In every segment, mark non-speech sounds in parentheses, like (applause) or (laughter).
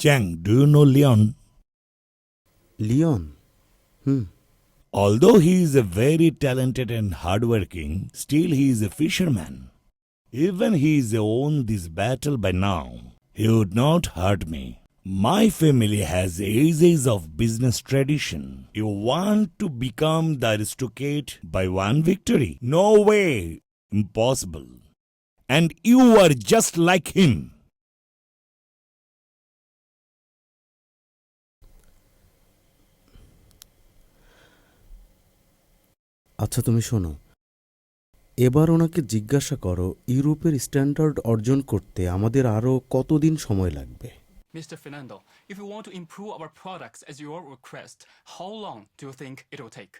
Chang, do you know Leon? Leon? Hmm. Although he is a very talented and hardworking, still he is a fisherman. Even he is won this battle by now, he would not hurt me. My family has ages of business tradition. You want to become the aristocrat by one victory? No way! Impossible. And you are just like him. আচ্ছা তুমি শোনো এবার ওনাকে জিজ্ঞাসা করো ইউরোপের standard অর্জন করতে আমাদের আরও কতদিন সময় লাগবে Mr. Fernando, if we want to improve our products as your request, how long do you think it will take?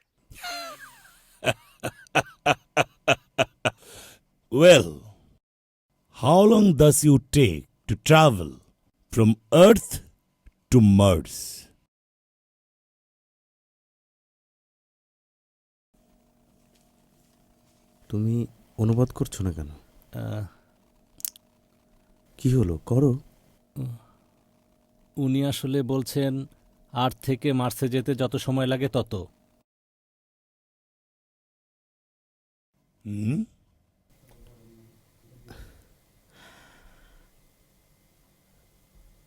Well, how long does you take to travel from Earth to Mars? তুমি অনুবাদ করছ না কেন? কি হলো? করো। উনি আসলে বলছেন আর্থ থেকে মার্সে যেতে যত সময় লাগে তত?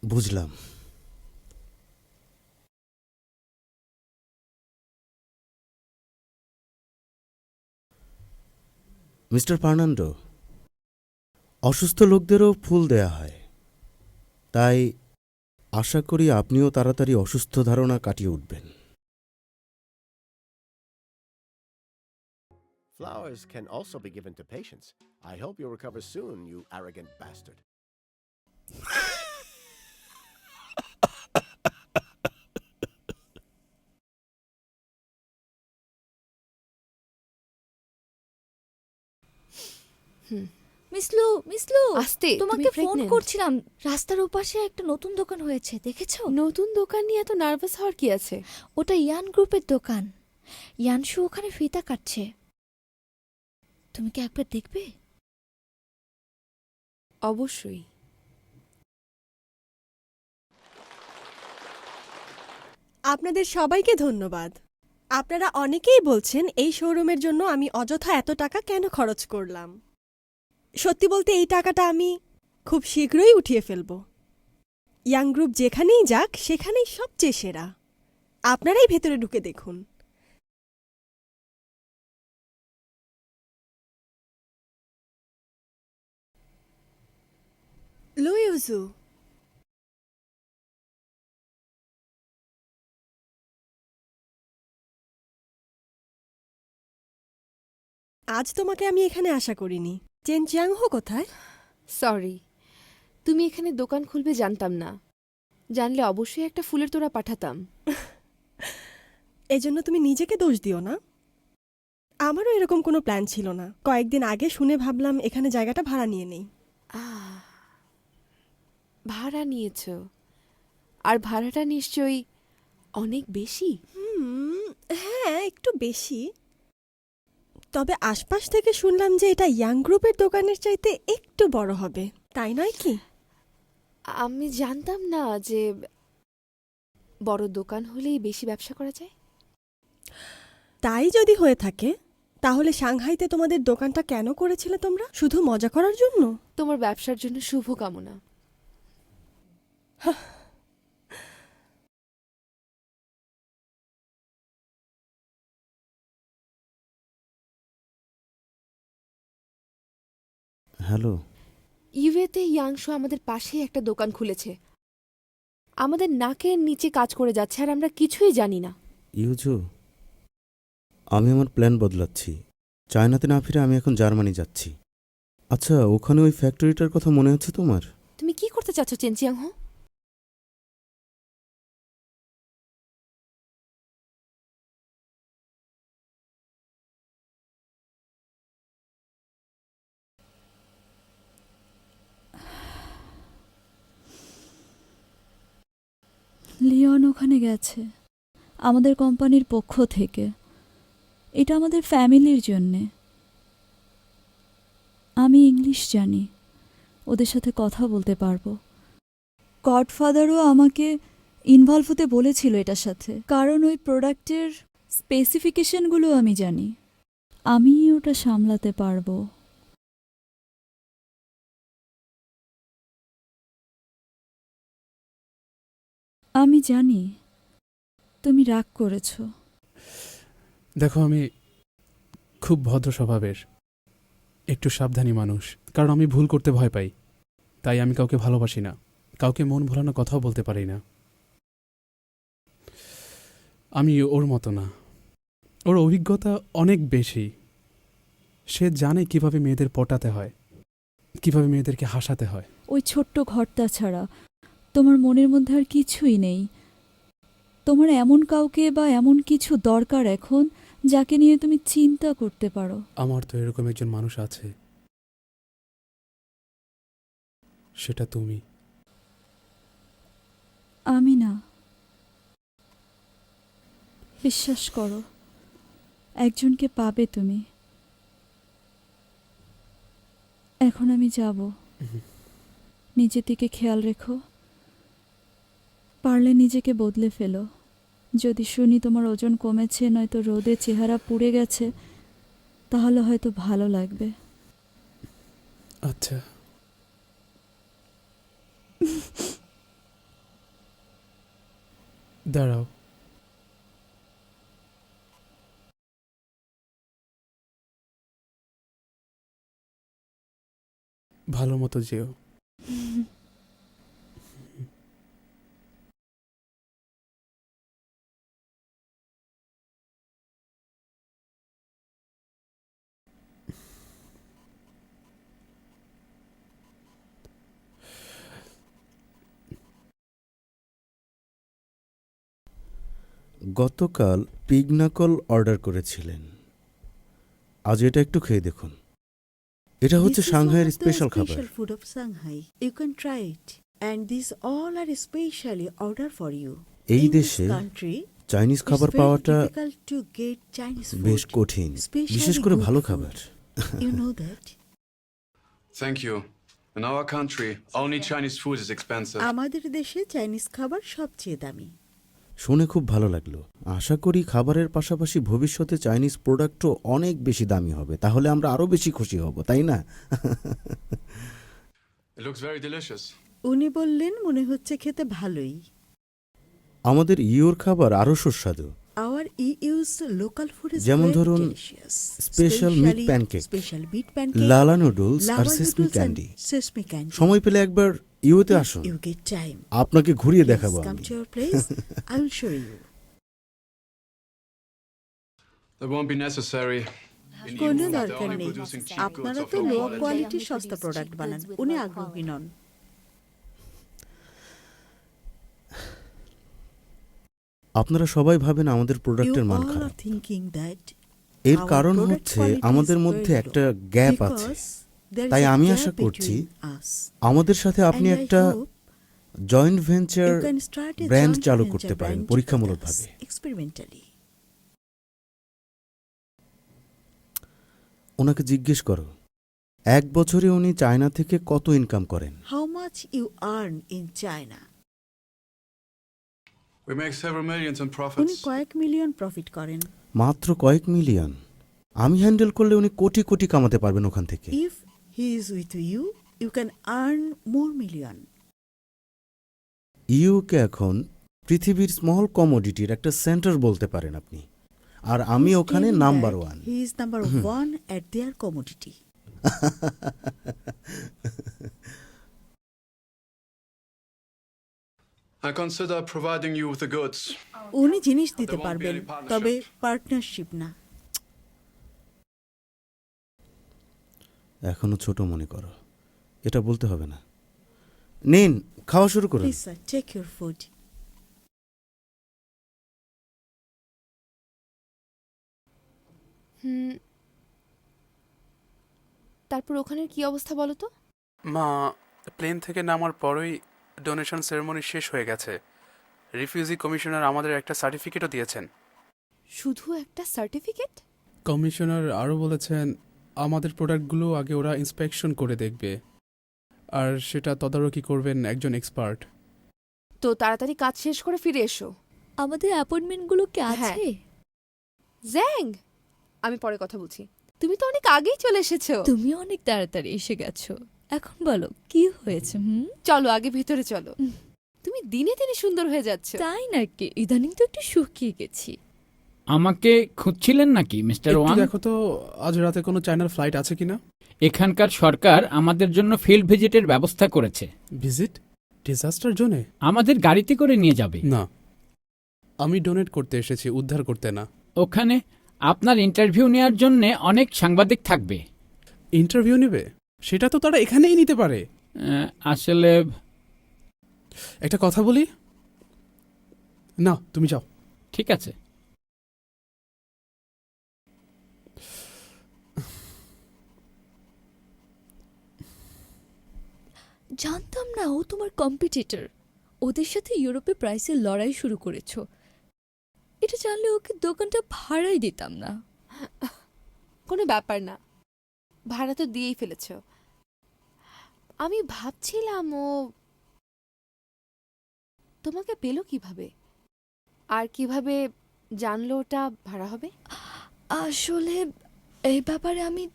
বুঝলাম। মিস্টার ফার্নান্ডো অসুস্থ লোকদেরও ফুল দেয়া হয় তাই আশা করি আপনিও তাড়াতাড়ি অসুস্থ ধারণা কাটিয়ে উঠবেন Flowers can also be given to patients. I hope you recover soon, you arrogant bastard. মিসলু মিসলু আস্তে, তোমাকে ফোন করছিলাম। রাস্তার ওপাশে একটা নতুন দোকান হয়েছে দেখেছ? নতুন দোকান নিয়ে এত নার্ভাস হওয়ার কি আছে? ওটা ইয়ান গ্রুপের দোকান। ইয়ানশু ওখানে ফিতা কাটছে। তুমি কি একবার দেখবে? অবশ্যই। আপনাদের সবাইকে ধন্যবাদ। আপনারা অনেকেই বলছেন এই শোরুমের জন্য আমি অযথা এত টাকা কেন খরচ করলাম। সত্যি বলতে এই টাকাটা আমি খুব শীঘ্রই উঠিয়ে ফেলব। ইয়াং গ্রুপ যেখানেই যাক, সেখানেই সবচেয়ে সেরা। আপনারাই ভেতরে ঢুকে দেখুন। লুইউজু আজ তোমাকে আমি এখানে আশা করিনি। চেন চিয়াংহো কোথায়? সরি তুমি এখানে দোকান খুলবে জানতাম না। জানলে অবশ্যই একটা ফুলের তোড়া পাঠাতাম। এজন্য তুমি নিজেকে দোষ দিও না। আমারও এরকম কোনো প্ল্যান ছিল না। কয়েকদিন আগে শুনে ভাবলাম এখানে জায়গাটা ভাড়া নিয়ে নেই। আহ ভাড়া নিয়েছ। আর ভাড়াটা নিশ্চয়ই অনেক বেশি? হ্যাঁ একটু বেশি। তবে আশপাশ থেকে শুনলাম যে এটা ইয়াং গ্রুপের দোকানের চাইতে একটু বড় হবে। তাই নয় কি? আমি জানতাম না যে বড় দোকান হলেই বেশি ব্যবসা করা যায়। তাই যদি হয়ে থাকে তাহলে সাংহাইতে তোমাদের দোকানটা কেন করেছিলে তোমরা? শুধু মজা করার জন্য? তোমার ব্যবসার জন্য শুভ হ্যালো ইউএতে ইয়াংশো আমাদের পাশেই একটা দোকান খুলেছে। আমাদের নাকের নিচে কাজ করে যাচ্ছে আর আমরা কিছুই জানি না। ইউজু আমি আমার প্ল্যান বদলাচ্ছি। চায়নাতে না ফিরে আমি এখন জার্মানি যাচ্ছি। আচ্ছা ওখানে ওই ফ্যাক্টরিটার কথা মনে হচ্ছে তোমার? তুমি কি করতে চাচ্ছ চেনচিয়াং হো ওখানে গেছে। আমাদের কোম্পানির পক্ষ থেকে। এটা আমাদের ফ্যামিলির জন্যে। আমি ইংলিশ জানি। ওদের সাথে কথা বলতে পারব। গডফাদারও আমাকে ইনভলভ হতে বলেছিল এটার সাথে। কারণ ওই প্রোডাক্টের স্পেসিফিকেশনগুলো আমি জানি। আমি ওটা সামলাতে পারব। আমি জানি তুমি রাগ করেছ। দেখো আমি খুব ভদ্র স্বভাবের একটু সাবধানী মানুষ কারণ আমি ভুল করতে ভয় পাই তাই আমি কাউকে ভালোবাসি না কাউকে মন ভোলানো কথাও বলতে পারি না। আমি ওর মতো না। ওর অভিজ্ঞতা অনেক বেশি। সে জানে কীভাবে মেয়েদের পটাতে হয় কীভাবে মেয়েদেরকে হাসাতে হয়। ওই ছোট্ট ঘরটা ছাড়া তোমার মনের মধ্যে আর কিছুই নেই। তোমার এমন কাউকে বা এমন কিছু দরকার এখন যাকে নিয়ে তুমি চিন্তা করতে পারো। আমার তো এরকম একজন মানুষ আছে। সেটা তুমি। আমি না। বিশ্বাস করো একজনকে পাবে তুমি। এখন আমি যাব। নিজের দিকে খেয়াল রেখো। পারলে নিজেকে বদলে ফেলো। যদি শুনি তোমার ওজন কমেছে, নয়তো রোদে চেহারা পুড়ে গেছে, তাহলে হয়তো ভালো লাগবে। আচ্ছা। দাঁড়াও। ভালো মতো যেও। গতকাল পিগনাকল অর্ডার করেছিলেন। আজ এটা একটু খেয়ে দেখুন। এটা হচ্ছে সাংহাইয়ের স্পেশাল খাবার। Food of Shanghai you can try it and this all are specially order for you এই দেশে চাইনিজ খাবার পাওয়াটা বেশ কঠিন বিশেষ করে ভালো খাবার। You know that thank you in our country only Chinese food is expensive আমাদের দেশে চাইনিজ খাবার সবচেয়ে দামি। শুনে খুব ভালো লাগল। আশা করি খাবারের পাশাপাশি ভবিষ্যতে চাইনিজ প্রোডাক্টও অনেক বেশি দামি হবে তাহলে আমরা আরও বেশি খুশি হব তাই না? It looks very delicious. উনি বললেন মনে হচ্ছে খেতে ভালোই। আমাদের ইওর খাবার আরও সুস্বাদু। Our we use local food যেমন ধরুন special meat pancake special meat pancake লালা নুডলস আর সেসমি ক্যান্ডি সেসমি ক্যান্ডি সময় পেলে একবার ইউতে আসুন। ইউ গেট টাইম আপনাকে ঘুরিয়ে দেখাবো কাম আমি। To your place I will show you That won't be necessary. In কোনো EU, they're দরকার only নেই। producing cheap goods আপনারা of তো low লো quality. কোয়ালিটির সস্তা প্রোডাক্ট বানান। উনি আগ্রহী নন। আপনারা সবাই ভাবেন আমাদের প্রোডাক্টের মান খারাপ। দ্যাট এর কারণ হচ্ছে আমাদের মধ্যে একটা গ্যাপ আছে। তাই আমি আশা করছি আমাদের সাথে আপনি একটা জয়েন্ট ভেঞ্চার ব্র্যান্ড চালু করতে পারেন পরীক্ষামূলকভাবে. ওনাকে জিজ্ঞেস করো এক বছরে উনি চায়না থেকে কত ইনকাম করেন? China? We make several millions in উনি কয়েক মিলিয়ন প্রফিট করেন। মাত্র কয়েক মিলিয়ন আমি হ্যান্ডেল করলে উনি কোটি কোটি কামাতে পারবেন ওখান থেকে। If he is with you you can earn more million UK এখন পৃথিবীর স্মল কমোডিটির একটা সেন্টার বলতে পারেন আপনি। আর আমি ওখানে number one he is number one at there commodity I consider providing you with the goods. উনি জিনিস দিতে পারবেন partnership. তবে পার্টনারশিপ না। এখনও ছোট মনে করো। এটা বলতে হবে না। নিন খাওয়া শুরু করুন। Please sir take your food hmm. তারপর ওখানের কি অবস্থা বলো তো? মা প্লেন থেকে নামার পরই ডোনেশন সেরেমনি শেষ হয়ে গেছে। রিফিউজি কমিশনার আমাদের একটা সার্টিফিকেটও দিয়েছেন। শুধু একটা সার্টিফিকেট কমিশনার আরও বলেছেন আমাদের প্রোডাক্টগুলো আগে ওরা ইন্সপেকশন করে দেখবে। আর সেটা তদারকি করবেন একজন এক্সপার্ট। তো তাড়াতাড়ি কাজ শেষ করে ফিরে এসো। আমাদের অ্যাপয়েন্টমেন্টগুলো কি আছে? হ্যাঁ। জ্যাং! আমি পরে কথা বলছি। তুমি তো অনেক আগেই চলে এসেছ। তুমি অনেক তাড়াতাড়ি এসে গেছো। এখন বলো কি হয়েছে হুম? চলো আগে ভেতরে চলো। তুমি দিনে দিনে সুন্দর হয়ে যাচ্ছে। তাই নাকি? ইদানিং তো একটু শুকিয়ে গেছি। আমাকে খুঁজছিলেন নাকি মিস্টার ওয়াং? দেখো তো আজ রাতে কোনো চায়নার ফ্লাইট আছে কিনা? এখানকার সরকার আমাদের জন্য ফিল্ড ভিজিটের ব্যবস্থা করেছে। ভিজিট ডিজাস্টার জোনে আমাদের গাড়িতে করে নিয়ে যাবে। না। আমি ডোনেট করতে এসেছি উদ্ধার করতে না। ওখানে আপনার ইন্টারভিউ নেওয়ার জন্য অনেক সাংবাদিক থাকবে। ইন্টারভিউ নেবে? সেটা তো তারা এখানেই নিতে পারে। আহ, আসলে একটা কথা বলি? না তুমি যাও। ঠিক আছে। জানতাম না ও তোমার কম্পিটিটর ওদের সাথে ইউরোপে প্রাইসের লড়াই শুরু করেছ। এটা জানলে ওকে দোকানটা ভাড়াই দিতাম না। কোনো ব্যাপার না। ভাড়া তো দিয়েই ফেলেছ। আমি ভাবছিলাম ও তোমাকে পেল কীভাবে? আর কীভাবে জানলো ওটা ভাড়া হবে? আসলে এই ব্যাপারে আমি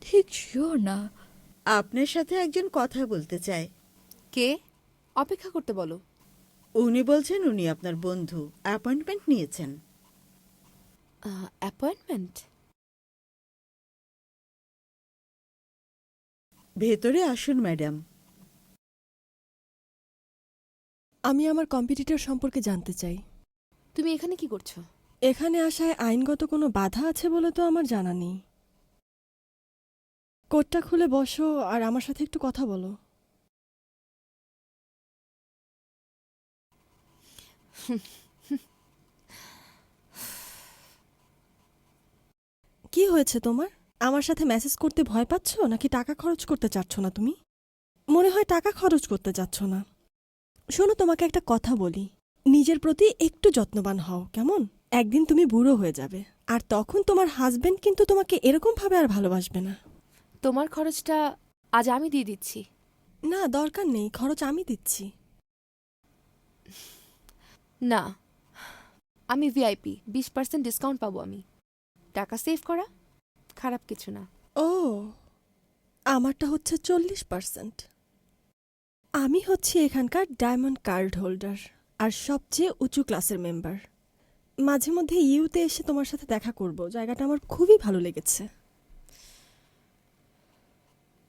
ঠিক শিওর না। আপনার সাথে একজন কথা বলতে চায় কে? অপেক্ষা করতে বলো। উনি বলছেন উনি আপনার বন্ধু। অ্যাপয়েন্টমেন্ট নিয়েছেন। অ্যাপয়েন্টমেন্ট? ভেতরে আসুন ম্যাডাম। আমি আমার কম্পিটিটর সম্পর্কে জানতে চাই। তুমি এখানে কি করছ? এখানে আসায় আইনগত কোনো বাধা আছে বলে তো আমার জানা নেই। কোটটা খুলে বসো আর আমার সাথে একটু কথা বলো। কি হয়েছে তোমার? আমার সাথে মেসেজ করতে ভয় পাচ্ছ? নাকি টাকা খরচ করতে চাচ্ছ না তুমি? মনে হয় টাকা খরচ করতে চাচ্ছ না। শোনো, তোমাকে একটা কথা বলি। নিজের প্রতি একটু যত্নবান হও, কেমন? একদিন তুমি বুড়ো হয়ে যাবে। আর তখন তোমার হাজবেন্ড কিন্তু তোমাকে এরকমভাবে আর ভালোবাসবে না। তোমার খরচটা আজ আমি দিয়ে দিচ্ছি। না দরকার নেই খরচ আমি দিচ্ছি। না আমি ভিআইপি বিশ পার্সেন্ট ডিসকাউন্ট পাবো আমি। টাকা সেভ করা খারাপ কিছু না। ও আমারটা হচ্ছে চল্লিশ পার্সেন্ট। আমি হচ্ছি এখানকার ডায়মন্ড কার্ড হোল্ডার আর সবচেয়ে উঁচু ক্লাসের মেম্বার। মাঝে মধ্যে ইউতে এসে তোমার সাথে দেখা করব জায়গাটা আমার খুবই ভালো লেগেছে।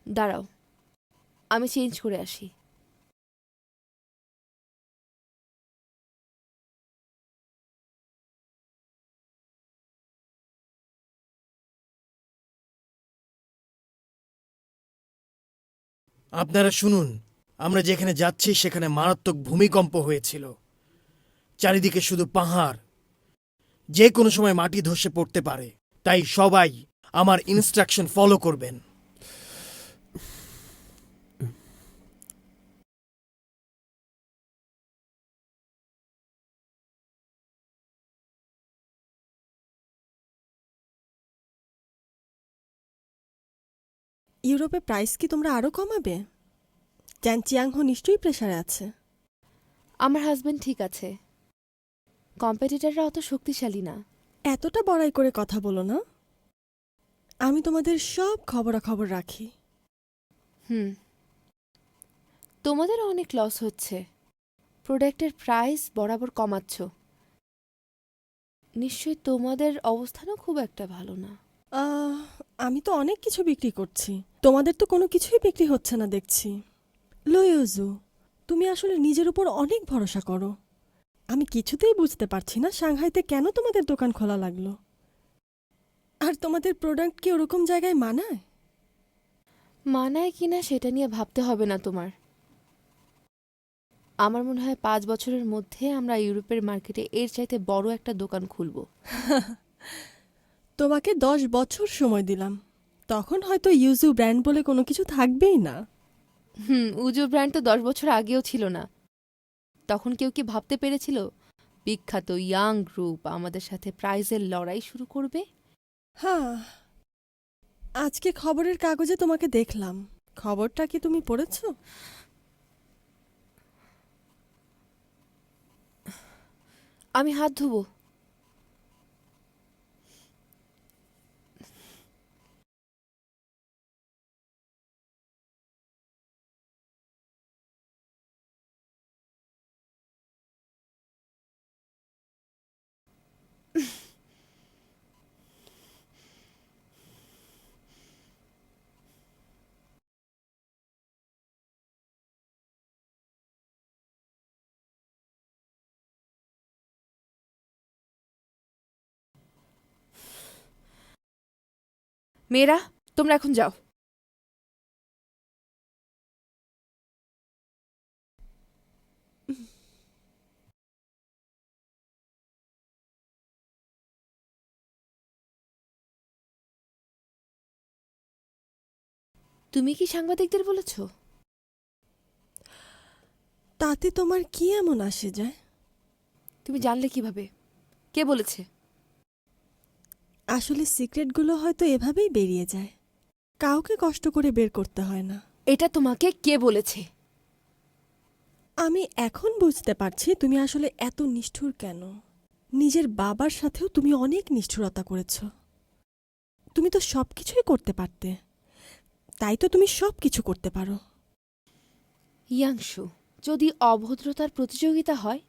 দাঁড়াও, আমি চেঞ্জ করে আসি। আপনারা শুনুন, আমরা যেখানে যাচ্ছি সেখানে মারাত্মক ভূমিকম্প হয়েছিল। চারিদিকে শুধু পাহাড়। যে কোনো সময় মাটি ধসে পড়তে পারে, তাই সবাই আমার ইনস্ট্রাকশন ফলো করবেন। ইউরোপে প্রাইস কি তোমরা আরও কমাবে? চ্যান চিয়াংহো নিশ্চয়ই প্রেশারে আছে। আমার হাজবেন্ড ঠিক আছে। কম্পিটিটররা অত শক্তিশালী না। এতটা বড়াই করে কথা বলো না। আমি তোমাদের সব খবরাখবর রাখি। হুম। তোমাদের অনেক লস হচ্ছে। প্রোডাক্টের প্রাইস বরাবর কমাচ্ছ। নিশ্চয়ই তোমাদের অবস্থানও খুব একটা ভালো না। আহ, আমি তো অনেক কিছু বিক্রি করছি। তোমাদের তো কোনো কিছুই বিক্রি হচ্ছে না দেখছি। লুইজু তুমি আসলে নিজের উপর অনেক ভরসা করো। আমি কিছুতেই বুঝতে পারছি না সাংহাইতে কেন তোমাদের দোকান খোলা লাগল। আর তোমাদের প্রোডাক্ট কি ওরকম জায়গায় মানায়? মানায় কি না সেটা নিয়ে ভাবতে হবে না তোমার। আমার মনে হয় পাঁচ বছরের মধ্যে আমরা ইউরোপের মার্কেটে এর চাইতে বড় একটা দোকান খুলব। (laughs) তোমাকে দশ বছর সময় দিলাম। তখন হয়তো ইউজু ব্র্যান্ড বলে কোনো কিছু থাকবেই না। হুম উজু ব্র্যান্ড তো দশ বছর আগেও ছিল না। তখন কেউ কি ভাবতে পেরেছিল? বিখ্যাত ইয়াং গ্রুপ আমাদের সাথে প্রাইজের লড়াই শুরু করবে? হ্যাঁ আজকে খবরের কাগজে তোমাকে দেখলাম। খবরটা কি তুমি পড়েছ? আমি হাত ধুবো। মেয়েরা তোমরা এখন যাও। তুমি কি সাংবাদিকদের বলেছ? তাতে তোমার কি এমন আসে যায়? তুমি জানলে কীভাবে? কে বলেছে? আসলে সিক্রেটগুলো হয়তো এভাবেই বেরিয়ে যায়। কাউকে কষ্ট করে বের করতে হয় না। এটা তোমাকে কে বলেছে? আমি এখন বুঝতে পারছি তুমি আসলে এত নিষ্ঠুর কেন। নিজের বাবার সাথেও তুমি অনেক নিষ্ঠুরতা করেছ। তুমি তো সব কিছুই করতে পারতে। তাই তো তুমি সব কিছু করতে পারো। ইয়াংশু যদি অভদ্রতার প্রতিযোগিতা হয়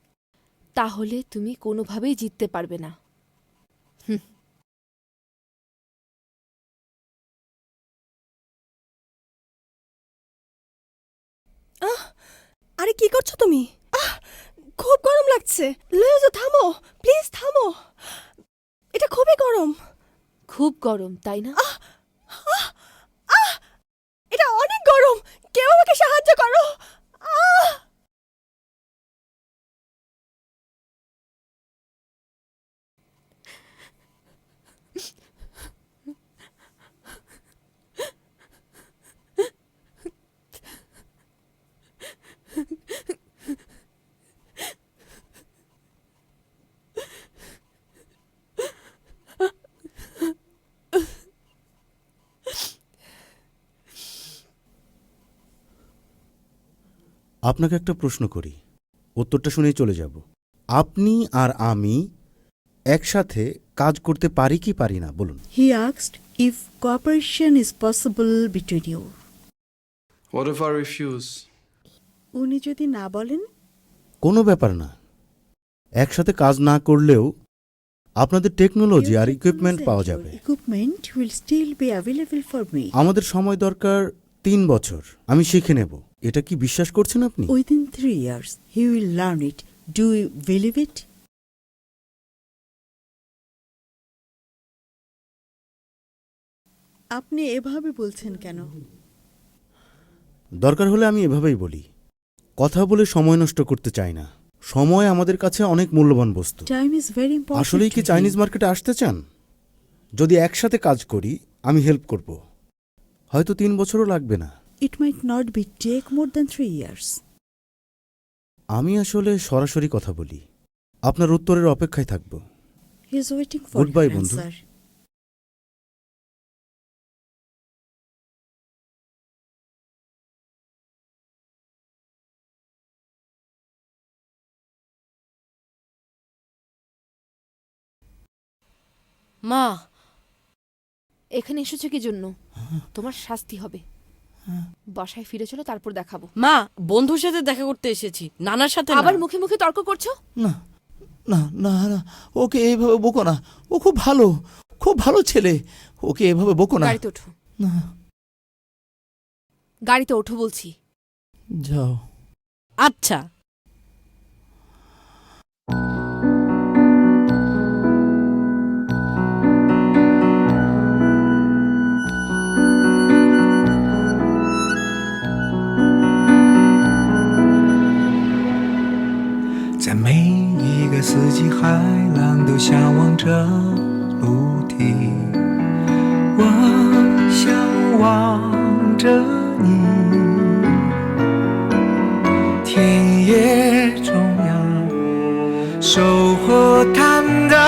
তাহলে তুমি কোনোভাবেই জিততে পারবে না। আহ আরে কি করছ তুমি? আহ খুব গরম লাগছে। লয়েজো থামো প্লিজ থামো। এটা খুবই গরম। খুব গরম তাই না? আহ এটা অনেক গরম। কেউ আমাকে সাহায্য করো। আহ। আপনাকে একটা প্রশ্ন করি। উত্তরটা শুনেই চলে যাব। আপনি আর আমি একসাথে কাজ করতে পারি কি পারি না বলুন। He asked if cooperation is possible between you. What if I refuse? উনি যদি না বলেন? কোনো ব্যাপার না। একসাথে কাজ না করলেও আপনাদের টেকনোলজি আর ইকুইপমেন্ট পাওয়া যাবে। Equipment will still be available for me আমাদের সময় দরকার তিন বছর। আমি শিখে নেব। এটা কি বিশ্বাস করছেন আপনি? Within three years he will learn it do you believe it আপনি এভাবে বলছেন কেন? দরকার হলে আমি এভাবেই বলি। কথা বলে সময় নষ্ট করতে চাই না। সময় আমাদের কাছে অনেক মূল্যবান বস্তু। টাইম ইজ ভেরি ইম্পর্টেন্ট আসলেই কি চাইনিজ মার্কেটে আসতে চান? যদি একসাথে কাজ করি আমি হেল্প করব। হয়তো তিন বছরও লাগবে না। It might not be take more than three years আমি আসলে সরাসরি কথা বলি। আপনার উত্তরের অপেক্ষায় থাকব। He is waiting for goodbye বন্ধু। মা এখানে এসেছ কি জন্য? তোমার শাস্তি হবে। বাসায় ফিরে চলো তারপর দেখাবো। মা বন্ধুর সাথে দেখা করতে এসেছি। নানার সাথে আবার মুখে মুখে তর্ক করছ? না না না না ওকে এইভাবে বকো না। ও খুব ভালো খুব ভালো ছেলে। ওকে এভাবে বকো না। গাড়িতে ওঠো। না। গাড়িতে ওঠো বলছি। যাও। আচ্ছা। 一个四季，海浪都向往着陆地。我向往着你，田野中央，收获坦荡，